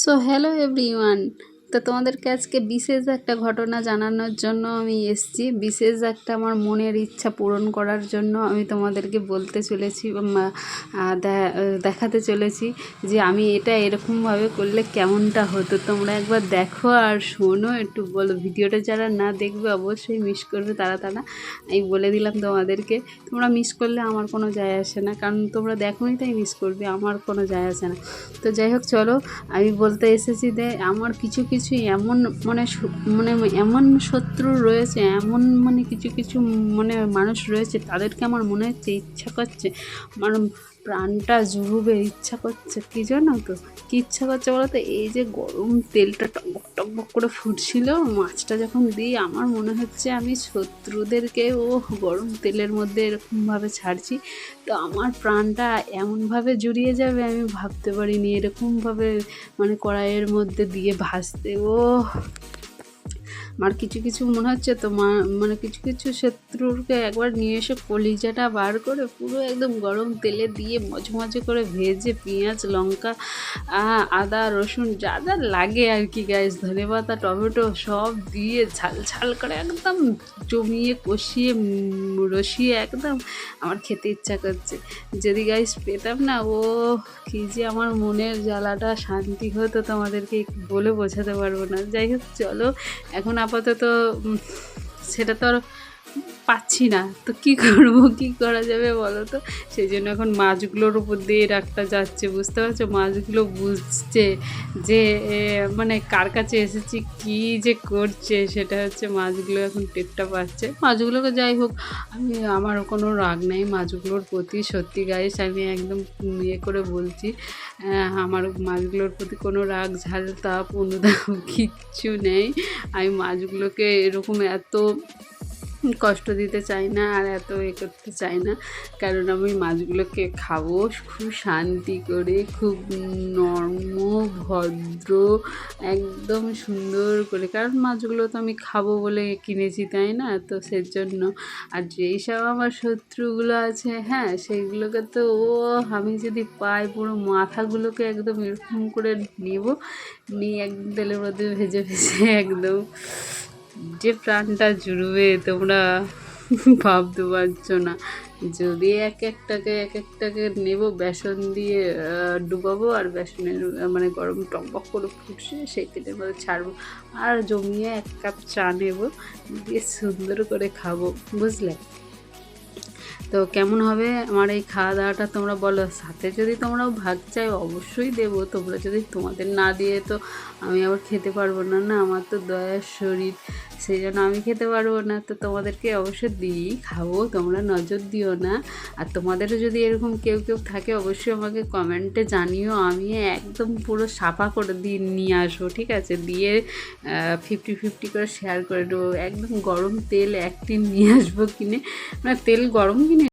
so hello everyone. তো তোমাদেরকে আজকে বিশেষ একটা ঘটনা জানানোর জন্য আমি এসেছি। বিশেষ একটা আমার মনের ইচ্ছা পূরণ করার জন্য আমি তোমাদেরকে বলতে চলেছি দেখাতে চলেছি যে আমি এটা এরকমভাবে করলে কেমনটা হতো। তোমরা একবার দেখো আর শোনো একটু বলো। ভিডিওটা যারা না দেখবে অবশ্যই মিস করবে তারা তারা আমি বলে দিলাম তোমাদেরকে, তোমরা মিস করলে আমার কোনো যায় আসে না। কারণ তোমরা দেখোনি তাই মিস করবে, আমার কোনো যায় আসে না। তো যাই হোক, চলো, আমি বলতে এসেছি যে আমার কিছু কিছু এমন মানে মানে এমন শত্রু রয়েছে, এমন মানে কিছু কিছু মানে মানুষ রয়েছে, তাদেরকে আমার মনে হচ্ছে ইচ্ছা করছে। আমার প্রাণটা জুড়বে, ইচ্ছা করছে, কি জানো তো? কি ইচ্ছা করছে বলো তো? এই যে গরম তেলটা টকবক টকবক করে ফুটছিল, মাছটা যখন দিই, আমার মনে হচ্ছে আমি শত্রুদেরকে ও গরম তেলের মধ্যে এরকমভাবে ছাড়ছি, তো আমার প্রাণটা এমনভাবে জুড়িয়ে যাবে, আমি ভাবতে পারিনি এরকমভাবে মানে কড়াইয়ের মধ্যে দিয়ে ভাজতে ও আমার কিছু কিছু মনে হচ্ছে তো মানে কিছু কিছু শত্রুরকে একবার নিয়ে এসে কলিজাটা বার করে পুরো একদম গরম তেলে দিয়ে মজমজে করে ভেজে পেঁয়াজ, লঙ্কা আদা, রসুন, যা যা লাগে আর কি গ্যাস ধনে পাতা, টমেটো সব দিয়ে ঝাল ঝাল করে একদম জমিয়ে কষিয়ে রসিয়ে একদম আমার খেতে ইচ্ছা করছে। যদি গাইস পেতাম না, ও কি যে আমার মনের জ্বালাটা শান্তি হতো তোমাদেরকে বলে বোঝাতে পারব না। যাই হোক, চলো, এখন আপাতত সেটা তো আর পাচ্ছি না। তো কি করব, কি করা যাবে বলো তো? সেই জন্য এখন মাছগুলোর উপর দিয়ে রাখটা যাচ্ছে, বুঝতে পারছ? মাছগুলো বুঝছে যে মানে কার কাছে এসেছি, কি যে করছে, সেটা হচ্ছে মাছগুলো এখন টেরটা পাচ্ছে। মাছগুলোকে যাই হোক, আমি আমার কোনো রাগ নেই মাছগুলোর প্রতি, সত্যি গাইস আমি একদম ইয়ে করে বলছি আমার মাছগুলোর প্রতি কোনো রাগ, ঝাল, তাপ অনুতাপ কিচ্ছু নেই। আমি মাছগুলোকে এরকম এত কষ্ট দিতে চাই না আর এত এ করতে চাই না। কারণ আমি মাছগুলোকে খাব, খুব শান্তি করে, খুব নর্ম, ভদ্র, একদম সুন্দর করে। কারণ মাছগুলো তো আমি খাব বলে কিনেছি, তাই না? তো সেজন্য। আর যেই সব আমার শত্রুগুলো আছে হ্যাঁ সেইগুলোকে তো ও আমি যদি পাই পুরো মাথাগুলোকে একদম এরকম করে নেব, নিয়ে একদম তেলের মধ্যে ভেজে ভেজে একদম যে প্রাণটা জুড়বে, তোমরা ভাবতে পারছ না। যদি এক একটাকে এক একটাকে নেব, বেসন দিয়ে ডুবাবো আর বেসনের মানে গরম টকবক করে ফুটছে সেই তেলের মধ্যে ছাড়বো আর জমিয়ে এক কাপ চা নেব, দিয়ে সুন্দর করে খাব, বুঝলে? তো কেমন হবে? আমার এই খাওয়া দাওয়াটা তোমরা বলো। সাথে যদি তোমরাও ভাগ চাই, অবশ্যই দেবো। তোমরা যদি তোমাদের না দিয়ে তো আমি আবার খেতে পারব না। না, আমার তো দয়ার শরীর। সেই জন্য আমি খেতে পারব না। তো তোমাদেরকে অবশ্যই দিই, খাব, তোমরা নজর দিও না। আর তোমাদেরও যদি এরকম কেউ কেউ থাকে, অবশ্যই আমাকে কমেন্টে জানিও। আমি একদম পুরো সাফা করে দিয়ে নিয়ে আসব, ঠিক আছে? দিয়ে ফিফটি ফিফটি করে শেয়ার করে দেবো। একদম গরম তেল এক টিন নিয়ে আসব কিনে। মানে তেল গরম কিনে